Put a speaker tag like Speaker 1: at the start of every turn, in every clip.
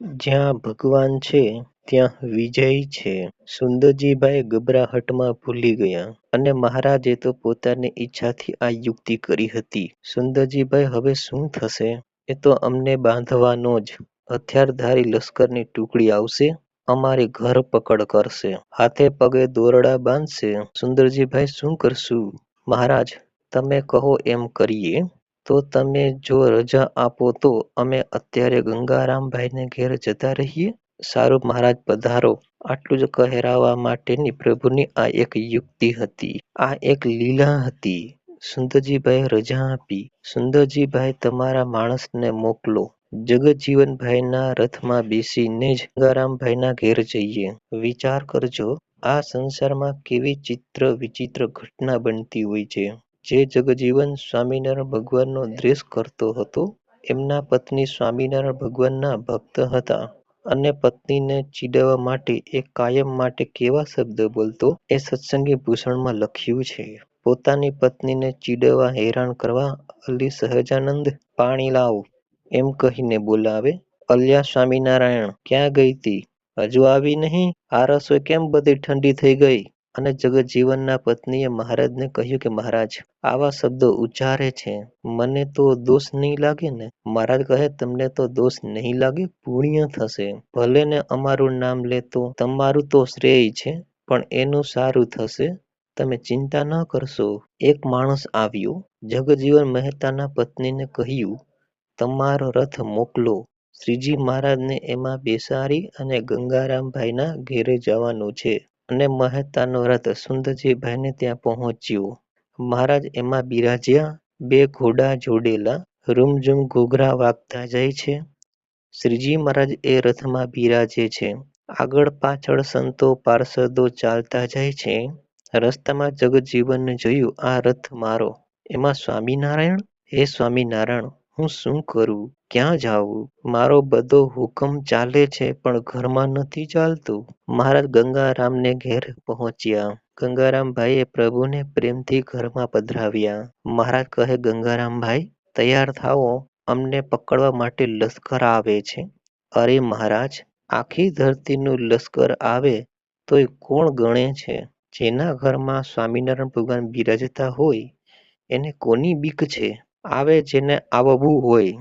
Speaker 1: જ્યાં ભગવાન છે, ત્યાં વિજય છે. સુંદરજીભાઈ ગભરાહટમાં ભૂલી ગયા અને મહારાજે તો પોતાની ઈચ્છાથી આ યુક્તિ કરી હતી. સુંદરજીભાઈ, હવે શું થશે? એ તો અમને બાંધવાનો જ હથિયારધારી લશ્કરની ટુકડી આવશે. અમારી ધરપકડ કરશે. હાથે પગે દોરડા બાંધશે. સુંદરજીભાઈ, શું કરશું? મહારાજ, તમે કહો એમ કરીએ. તો તમે જો રજા આપો તો અમે અત્યારે ગંગારામભાઈને ઘેર જતા રહીએ. સારું મહારાજ પધારો. આટલું જ કહેરાવા માટેની પ્રભુની આ એક યુક્તિ હતી. આ એક લીલા હતી. સુંદરજીભાઈ રજા આપી. સુંદરજીભાઈ તમારા માણસને મોકલો. જગજીવનભાઈના રથમાં બેસીને જ ગંગારામભાઈના ઘેર જઈએ. વિચાર કરજો, આ સંસારમાં કેવી ચિત્ર વિચિત્ર ઘટના બનતી હોય છે. જે જગજીવન સ્વામિનારાયણ ભગવાનનો દ્વેષ કરતો હતો, એમના પત્ની સ્વામિનારાયણ ભગવાનના ભક્ત હતા અને પત્નીને ચીડવવા માટે એ કાયમ માટે કેવા શબ્દ બોલતો, એ સત્સંગી ભૂષણમાં લખ્યું છે. પોતાની પત્નીને ચીડવવા હેરાન કરવા અલી સહજાનંદ, પાણી લાવ એમ કહીને બોલાવે, અલ્યા સ્વામિનારાયણ, ક્યાં ગઈ તી? હજુ આવી નહીં? આ રસોઈ કેમ બધી ઠંડી થઈ ગઈ? અને જગજીવનના પત્નીએ મહારાજને કહ્યું કે, મહારાજ, આવા શબ્દો ઉચ્ચારે છે મને તો દોષ નહીં લાગે ને? મહારાજ કહે, તમને તો દોષ નહીં લાગે, પુણ્ય થશે. ભલે ને અમારું નામ લેતો, તમારું તો શ્રેય છે, પણ એનું સારું થશે તમે ચિંતા ન કરશો. એક માણસ આવ્યો. જગજીવન મહેતાના પત્નીને કહ્યું, તમારો રથ મોકલો. શ્રીજી મહારાજને એમાં બેસાડી અને ગંગારામભાઈના ઘેરે જવાનું છે. અને મહેતાનો રથ સુંદરજીભાઈને ત્યાં પહોંચ્યો. મહારાજ એમાં બિરાજ્યા. બે ઘોડા જોડેલા, રૂમઝૂમ ઘૂઘરા વાગતા જાય છે. શ્રીજી મહારાજ એ રથમાં બિરાજે છે. આગળ પાછળ સંતો, પાર્ષદો ચાલતા જાય છે. રસ્તામાં જગજીવને જોયું, આ રથ મારો. એમાં સ્વામિનારાયણ? હે સ્વામિનારાયણ હું શું કરું? ક્યાં જાઉં? મારો બધો હુકમ ચાલે છે, પણ ઘરમાં નથી ચાલતું. મહારાજ ગંગારામને ઘેર પહોંચ્યા. ગંગારામભાઈએ પ્રભુને પ્રેમથી ઘરમાં પધરાવ્યા. મહારાજ કહે, ગંગારામભાઈ, તૈયાર થાઓ અમને પકડવા માટે લશ્કર આવે છે. અરે મહારાજ, આખી ધરતીનું લશ્કર આવે તોય કોણ ગણે છે? જેના ઘરમાં સ્વામિનારાયણ ભગવાન બિરાજતા હોય, એને કોની બીક છે? આવે જેને આવવું હોય.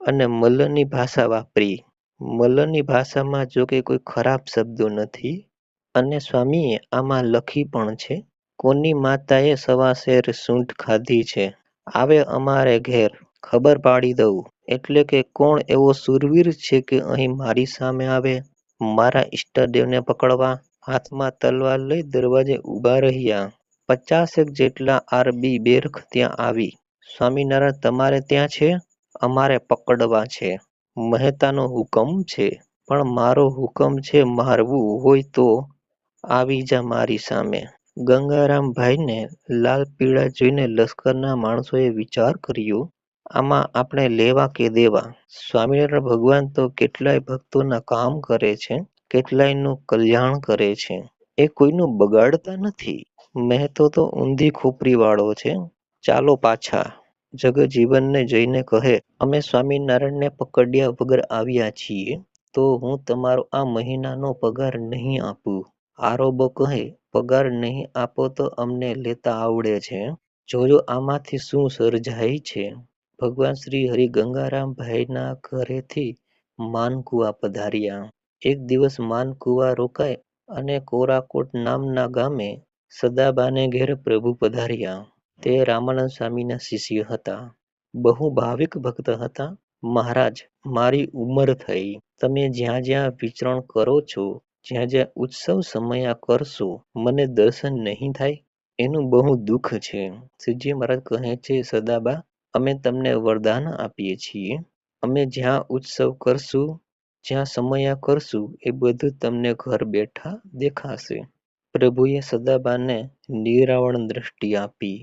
Speaker 1: અને મલની ભાષા વાપરી. મલની ભાષામાં જોકે કોઈ ખરાબ શબ્દો નથી. અને સ્વામીએ આમાં લખી પણ છે, કોની માતાએ સવાશેર સૂંઠ ખાધી છે? આવે અમારે ઘેર, ખબર પાડી દઉં. એટલે કે કોણ એવો સુરવીર છે કે અહીં મારી સામે આવે મારા ઈષ્ટદેવને પકડવા? હાથમાં તલવાર લઈ દરવાજે ઊભા રહ્યા. પચાસેક જેટલા આરબી બેરખ ત્યાં આવી. સ્વામિનારાયણ, તમારે ત્યાં છે? અમારે પકડવા છે. મહેતાનો હુકમ છે. પણ મારો હુકમ છે મારવું હોય તો આવી જા મારી સામે. ગંગારામભાઈને લાલ પીળા જોઈને લશ્કરના માણસોએ વિચાર કર્યો, આમાં આપણે લેવા કે દેવા? સ્વામિનારાયણ ભગવાન તો કેટલાય ભક્તોના કામ કરે છે. કેટલાયનું કલ્યાણ કરે છે. એ કોઈનું બગાડતા નથી. મહેતો તો ઊંધી ખોપરી વાળો છે. ચાલો પાછા. જગજીવનને જઈને કહે, અમે સ્વામિનારાયણને પકડ્યા વગર આવ્યા છીએ, તો હું તમારો આ મહિનાનો પગાર નહીં આપું. આરોબો કહે, પગાર નહીં આપો તો અમને લેતા આવડે છે. જોજો આમાંથી શું સર્જાય છે. ભગવાન શ્રી હરિ ગંગારામભાઈના ઘરેથી માનકુવા પધાર્યા. એક દિવસ માનકુવા રોકાય અને કોરાકોટ નામના ગામે સદાબાને ઘેર પ્રભુ પધાર્યા. તે રામાનંદ સ્વામીના શિષ્ય હતા. બહુ ભાવિક ભક્ત હતા. મહારાજ, મારી ઉંમર થઈ. તમે જ્યાં જ્યાં વિચરણ કરો છો, જ્યાં જ્યાં ઉત્સવ સમયા કરશો, મને દર્શન નહીં થાય? એનું બહુ દુઃખ છે. શ્રીજી મહારાજ કહે છે, સદાબા, અમે તમને વરદાન આપીએ છીએ. અમે જ્યાં ઉત્સવ કરશું, જ્યાં સમયા કરશું, એ બધું તમને ઘર બેઠા દેખાશે. પ્રભુએ સદાબાને નિરાવણ દ્રષ્ટિ આપી.